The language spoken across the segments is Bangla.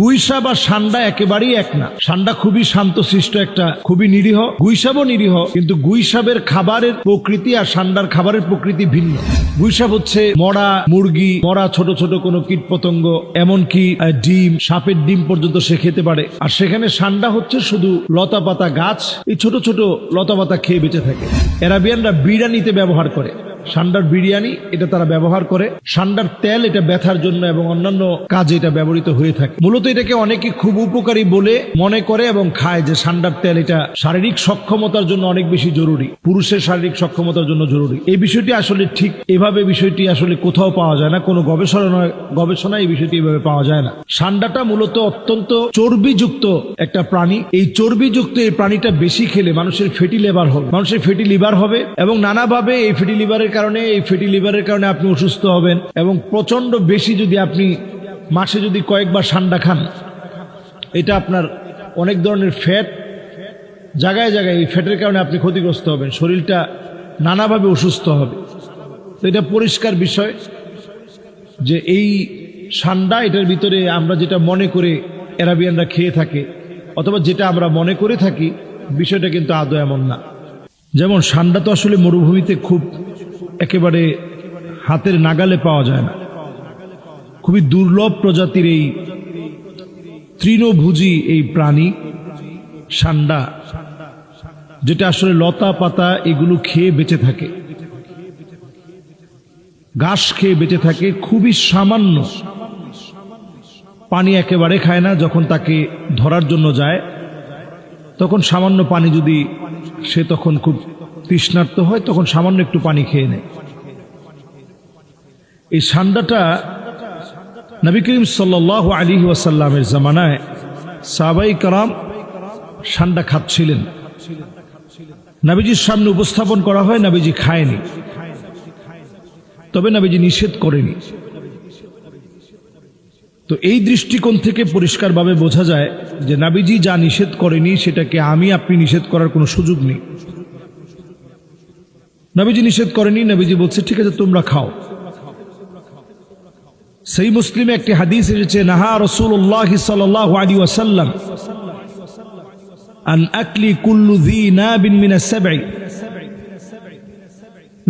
গুইসা বা সান্ডা একেবারেই এক না। সান্ডা খুবই শান্তশিষ্ট একটা, খুবই নিরীহ। গুইসাবও নিরীহ, কিন্তু গুইসাবের খাবারের প্রকৃতি আর সান্ডার খাবারের প্রকৃতি ভিন্ন। গুইসাব হচ্ছে মরা মুরগি, মরা ছোট ছোট কোনো কীট পতঙ্গ এমনকি ডিম, সাপের ডিম পর্যন্ত সে খেতে পারে। আর সেখানে সান্ডা হচ্ছে শুধু লতা পাতা গাছ, এই ছোট ছোট লতা পাতা খেয়ে বেঁচে থাকে। অ্যারাবিয়ানরা বিরিয়ানিতে ব্যবহার করে। সান্ডার বিরিয়ানি, এটা তারা ব্যবহার করে। সান্ডার তেল, এটা ব্যথার জন্য এবং অন্যান্য কাজে এটা ব্যবহৃত হয়ে থাকে। মূলত এটাকে অনেকে খুব উপকারী বলে মনে করে এবং খায় যে সান্ডার তেল এটা শারীরিক সক্ষমতার জন্য অনেক বেশি জরুরি, পুরুষের শারীরিক সক্ষমতার জন্য জরুরি। এই বিষয়টি আসলে ঠিক এভাবে বিষয়টি আসলে কোথাও পাওয়া যায় না, কোনো গবেষণা গবেষণায় এই বিষয়টি এভাবে পাওয়া যায় না। সান্ডাটা মূলত অত্যন্ত চর্বিযুক্ত একটা প্রাণী। এই চর্বিযুক্ত এই প্রাণীটা বেশি খেলে মানুষের ফেটি লিভার হবে, মানুষের ফেটি লিভার হবে এবং নানাভাবে এই ফেটি লিভারের কারণে, এই ফেটি লিভারের কারণে আপনি অসুস্থ হবেন এবং প্রচণ্ড বেশি যদি আপনি মাসে যদি কয়েকবার সান্ডা খান, এটা আপনার অনেক ধরনের ফ্যাট জায়গায় জায়গায় এই ফ্যাটের কারণে আপনি ক্ষতিগ্রস্ত হবেন, শরীরটা নানাভাবে অসুস্থ হবে। তো এটা পরিষ্কার বিষয় যে এই সান্ডা এটার ভিতরে আমরা যেটা মনে করে অ্যারাবিয়ানরা খেয়ে থাকে, অথবা যেটা আমরা মনে করে থাকি, বিষয়টা কিন্তু আদৌ এমন না। যেমন সান্ডা তো আসলে মরুভূমিতে খুব একেবারে হাতের নাগালে পাওয়া যায় না। খুবই দুর্লভ প্রজাতির এই তৃণভোজী এই প্রাণী, সান্ডা, যেটা আসলে লতা পাতা এগুলো খেয়ে বেঁচে থাকে। ঘাস খেয়ে বেঁচে থাকে, খুবই সামান্য। পানি একেবারে খায় না, যখন তাকে ধরার জন্য যায়, তখন সামান্য পানি যদি সে তখন খুব তৃষ্ণার্ত হয়, তখন সামান্য একটু পানি খেয়ে নেয়। এই সান্ডাটা নবী করিম সাল্লাহ আলী ওয়াসাল্লামের জামানায় সাবাই কারাম সান্ডা খাচ্ছিলেন। নাবিজির সামনে উপস্থাপন করা হয়, নাবিজি খায়নি। তবে নাবিজি নিষেধ করেনি। তো এই দৃষ্টিকোণ থেকে পরিষ্কারভাবে বোঝা যায় যে নাবিজি যা নিষেধ করেনি, সেটাকে আমি, আপনি নিষেধ করার কোনো সুযোগ নেই। নবীজি নিষেধ করেনি, নবীজি বলছে, ঠিক আছে, তোমরা খাও। সেই মুসলিমে একটি হাদিস এসেছে, নাহা রসুল্লাহ সাল্লাহ ওয়াসাল্লাম আন আকলি কুল্লু জি না বিন মিনা সেবাই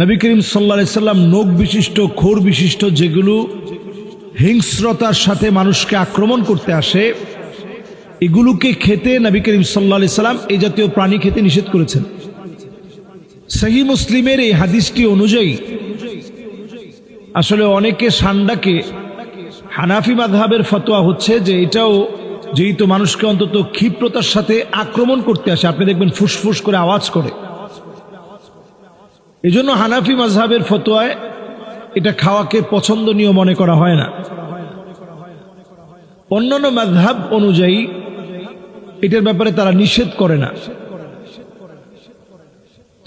নবী করিম সাল্লা সাল্লাম নখ বিশিষ্ট, খোর বিশিষ্ট, যেগুলো হিংস্রতার সাথে মানুষকে আক্রমণ করতে আসে, এগুলোকে খেতে নবী করিম সাল্লা সাল্লাম এই জাতীয় প্রাণী খেতে নিষেধ করেছেন। সহি মুসলিমের এই হাদিসটি অনুযায়ী, আসলে অনেকে সান্ডাকে হানাফি মাধাবের ফতোয়া হচ্ছে যে এটাও যেহেতু মানুষকে অন্তত ক্ষিপ্রতার সাথে আক্রমণ করতে আসে, আপনি দেখবেন ফুসফুস করে আওয়াজ করে। এজন্য হানাফি মাঝহাবের ফতোয়ায় এটা খাওয়াকে পছন্দনীয় মনে করা হয় না। অন্যান্য মাঝহাব অনুযায়ী এটার ব্যাপারে তারা নিষেধ করে না।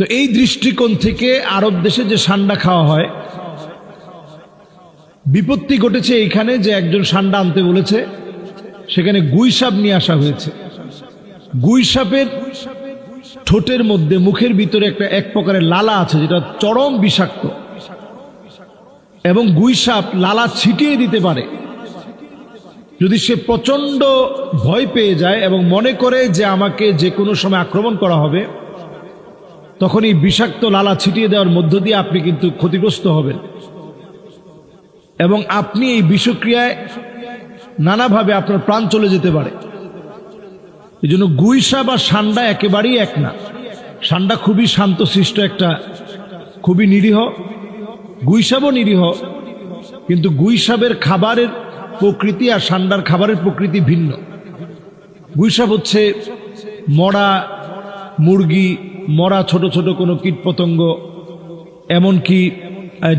তো এই দৃষ্টিকোণ থেকে আরব দেশে যে সান্ডা খাওয়া হয়, বিপত্তি ঘটেছে এইখানে যে একজন সান্ডা আনতে বলেছে, সেখানে গুইসাপ নিয়ে আসা হয়েছে। গুইসাপের ঠোঁটের মধ্যে, মুখের ভিতরে একটা এক প্রকারের লালা আছে, যেটা চরম বিষাক্ত। এবং গুইসাপ লালা ছিটিয়ে দিতে পারে। যদি সে প্রচণ্ড ভয় পেয়ে যায় এবং মনে করে যে আমাকে যে কোনো সময় আক্রমণ করা হবে তখন এই বিষাক্ত লালা ছিটিয়ে দেওয়ার মধ্য দিয়ে আপনি কিন্তু ক্ষতিগ্রস্ত হবেন। এবং আপনি এই বিষক্রিয়ায় নানাভাবে আপনার প্রাণ চলে যেতে পারে। এই জন্য গুইসা বা সান্ডা একেবারেই এক না। সান্ডা খুবই শান্তশিষ্ট একটা, খুবই নিরীহ। গুইসাবও নিরীহ, কিন্তু গুইসাবের খাবারের প্রকৃতি আর সান্ডার খাবারের প্রকৃতি ভিন্ন। গুইসাব হচ্ছে মরা মুরগি, মরা ছোট ছোট কোনো কীট পতঙ্গ এমনকি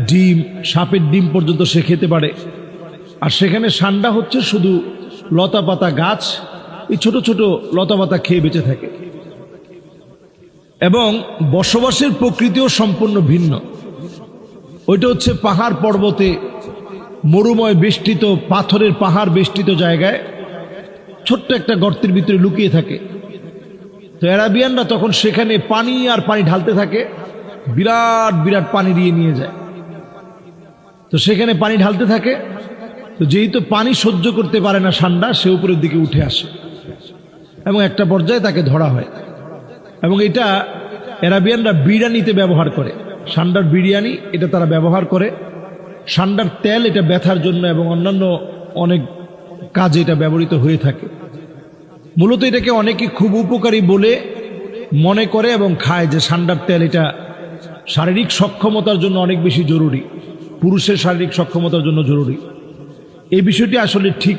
ডিম, সাপের ডিম পর্যন্ত সে খেতে পারে। আর সেখানে সান্ডা হচ্ছে শুধু লতা পাতা গাছ, এই ছোট ছোট লতা পাতা খেয়ে বেঁচে থাকে। এবং বসবাসের প্রকৃতিও সম্পূর্ণ ভিন্ন। ওইটা হচ্ছে পাহাড় পর্বতে মরুময় বেষ্টিত, পাথরের পাহাড় বেষ্টিত জায়গায় ছোট্ট একটা গর্তের ভিতরে লুকিয়ে থাকে। তো অ্যারাবিয়ানরা তখন সেখানে পানি আর পানি ঢালতে থাকে, বিরাট বিরাট পানি দিয়ে নিয়ে যায়। তো সেখানে পানি ঢালতে থাকে, তো যেহেতু পানি সহ্য করতে পারে না ষান্ডা সে উপরের দিকে উঠে আসে এবং একটা পর্যায়ে তাকে ধরা হয়। এবং এটা অ্যারাবিয়ানরা বিরিয়ানিতে ব্যবহার করে। সান্ডার বিরিয়ানি এটা তারা ব্যবহার করে। সান্ডার তেল এটা ব্যথার জন্য এবং অন্যান্য অনেক কাজে এটা ব্যবহৃত হয়ে থাকে। মূলত এটাকে অনেকে খুব উপকারী বলে মনে করে এবং খায় যে সান্ডার তেল এটা শারীরিক সক্ষমতার জন্য অনেক বেশি জরুরি, পুরুষের শারীরিক সক্ষমতার জন্য জরুরি। এই বিষয়টি আসলে ঠিক,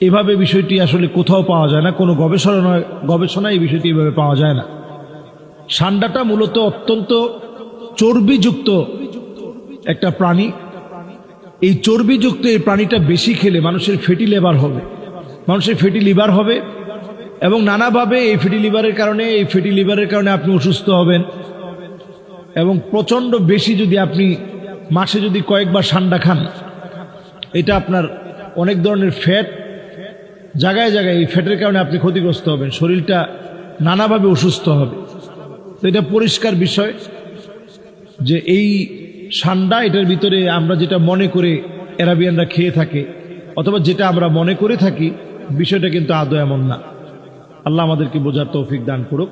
এভাবে বিষয়টি আসলে কোথাও পাওয়া যায় না, কোনো গবেষণা গবেষণায় এই বিষয়টি এভাবে পাওয়া যায় না। সান্ডাটা মূলত অত্যন্ত চর্বিযুক্ত একটা প্রাণী। এই চর্বিযুক্ত এই প্রাণীটা বেশি খেলে মানুষের ফেটি লেবার হবে। মানুষের ফেটি লিভার হবে এবং নানাভাবে এই ফেটি লিভারের কারণে, এই ফেটি লিভারের কারণে আপনি অসুস্থ হবেন। এবং প্রচণ্ড বেশি যদি আপনি মাসে যদি কয়েকবার সান্ডা খান, এটা আপনার অনেক ধরনের ফ্যাট জায়গায় জায়গায় এই ফ্যাটের কারণে আপনি ক্ষতিগ্রস্ত হবেন, শরীরটা নানাভাবে অসুস্থ হবে। তো এটা পরিষ্কার বিষয় যে এই সান্ডা এটার ভিতরে আমরা যেটা মনে করে অ্যারাবিয়ানরা খেয়ে থাকে, অথবা যেটা আমরা মনে করে থাকি বিষয়টা কিন্তু আদৌ এমন না। আল্লাহ আমাদেরকে বোঝার তৌফিক দান করুক।